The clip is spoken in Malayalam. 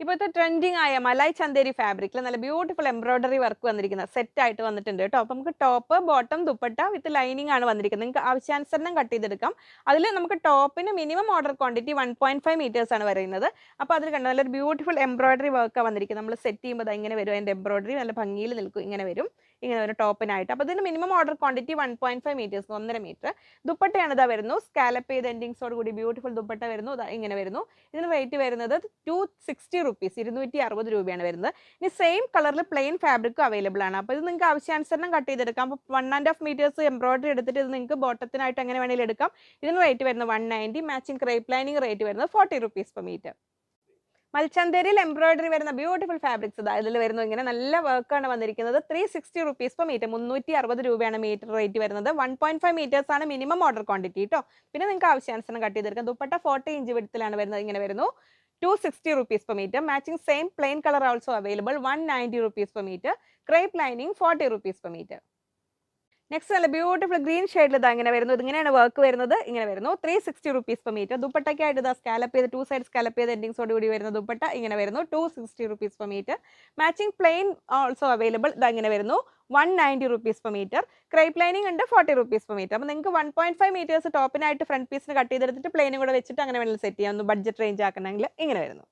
ഇപ്പോഴത്തെ ട്രെൻഡിങ് ആയ മലായ് ചന്തേരി ഫാബ്രിക്കിൽ നല്ല ബ്യൂട്ടിഫുൾ എംബ്രോയിഡറി വർക്ക് വന്നിരിക്കുന്ന സെറ്റ് ആയിട്ട് വന്നിട്ടുണ്ട് കേട്ടോ. അപ്പം നമുക്ക് top bottom dupatta with lining ആണ് വന്നിരിക്കുന്നത്. നിങ്ങൾക്ക് ആവശ്യാനുസരണം കട്ട് ചെയ്തെടുക്കാം. അതിൽ നമുക്ക് ടോപ്പിന് minimum order quantity one point five metres ആണ് വരുന്നത്. അപ്പോൾ അതിൽ കണ്ടോ നല്ലൊരു ബ്യൂട്ടിഫുൾ എംബ്രോയിഡറി വർക്കാണ് വന്നിരിക്കുന്നത്. നമ്മൾ സെറ്റ് ചെയ്യുമ്പോൾ ഇങ്ങനെ വരും. അതിന്റെ എംബ്രോയിഡറി നല്ല ഭംഗിയിൽ നിൽക്കും ഇങ്ങനെ വരും. ഇങ്ങനെ ഒരു ടോപ്പിനായിട്ട്. അപ്പോൾ ഇതിന് minimum order quantity one point five metres ഒന്നര മീറ്റർ ദുപ്പട്ടയാണ് ഇതാ വരുന്നു. സ്കാലപ്പ് ചെയ്ത് എൻഡിങ്സോട് കൂടി ബ്യൂട്ടിഫുൾ ദുപ്പട്ട വരുന്നു. ഇങ്ങനെ വരുന്നു. ഇതിന് റേറ്റ് വരുന്നത് ടു സിക്സ്റ്റി റുപ്പീസ് ഇരുന്നൂറ്റി അറുപത് രൂപയാണ് വരുന്നത്. ഇനി സെയിം കളറിൽ പ്ലെയിൻ ഫാബ്രിക്കും അവൈലബിൾ ആണ്. അപ്പോൾ ഇത് നിങ്ങൾക്ക് ആവശ്യാനുസരണം കട്ട് ചെയ്തെടുക്കാം. അപ്പോൾ one and half metres embroidery എടുത്തിട്ട് ഇത് നിങ്ങൾക്ക് ബോട്ടത്തിനായിട്ട് എങ്ങനെ വേണമെങ്കിലും എടുക്കാം. ഇതിന് റേറ്റ് വരുന്നത് one ninety matching crepe lining rate വരുന്നത് ഫോർട്ടി റുപ്പീസ് പെർ മീറ്റർ മൽച്ചന്തേരിയിൽ എംബ്രോയിഡറി വരുന്ന ബ്യൂട്ടിഫുൾ ഫാബ്രിക്സ് ഇതാ. ഇതിൽ വരുന്നു ഇങ്ങനെ നല്ല വർക്കാണ് വന്നിരിക്കുന്നത്. Three sixty rupees per metre മുന്നൂറ്റി അറുപത് രൂപയാണ് മീറ്റർ റേറ്റ് വരുന്നത്. വൺ പോയിന്റ് ഫൈവ് മീറ്റേഴ്സ് ആണ് മിനിമം ഓർഡർ ക്വാണ്ടിറ്റി കേട്ടോ പിന്നെ നിങ്ങൾക്ക് ആവശ്യാനുസരണം കട്ട് ചെയ്തെടുക്കാം ദുപ്പട്ട ഫോർട്ടി ഇഞ്ച് വിടത്തിലാണ് വരുന്നത്. ഇങ്ങനെ വരുന്നു. Two sixty rupees per metre matching same plain colour also available one ninety rupees per metre crepe lining forty rupees per metre next നല്ല ബ്യൂട്ടിഫുൾ ഗ്രീൻ ഷെയ്ഡിൽ ഇതാ ഇങ്ങനെ വരുന്നത് ഇങ്ങനെയാണ് വർക്ക് വരുന്നത്. ഇങ്ങനെ വരുന്നു. Three sixty rupees per metre ദുപ്പട്ടയ്ക്കായിട്ട് ഇതാ സ്കാലപ്പ് ചെയ്ത് ടു സൈഡ് സ്കാലപ്പ് ചെയ്ത് എൻഡിങ്സോട് കൂടി വരുന്ന ദുപ്പട്ട ഇങ്ങനെ വരുന്നു. Two sixty rupees per metre matching plain also available ഇതാ ഇങ്ങനെ വരുന്നു. One ninety rupees per metre crepe lining ഉണ്ട് ഫോർട്ടി റുപ്പീസ് പെർ മീറ്റർ അപ്പോൾ നിങ്ങൾക്ക് വൺ പോയിന്റ് ഫൈവ് മീറ്റേഴ്സ് ടോപ്പിനായിട്ട് ഫ്രണ്ട് പീസിന് കട്ട് ചെയ്തെടുത്തിട്ട് പ്ലെയിനും കൂടെ വെച്ചിട്ട് അങ്ങനെ വേണമെങ്കിൽ സെറ്റ് ചെയ്യാം ഒന്ന് ബഡ്ജറ്റ് റേഞ്ച് ആക്കണമെങ്കിൽ ഇങ്ങനെ വരുന്നു.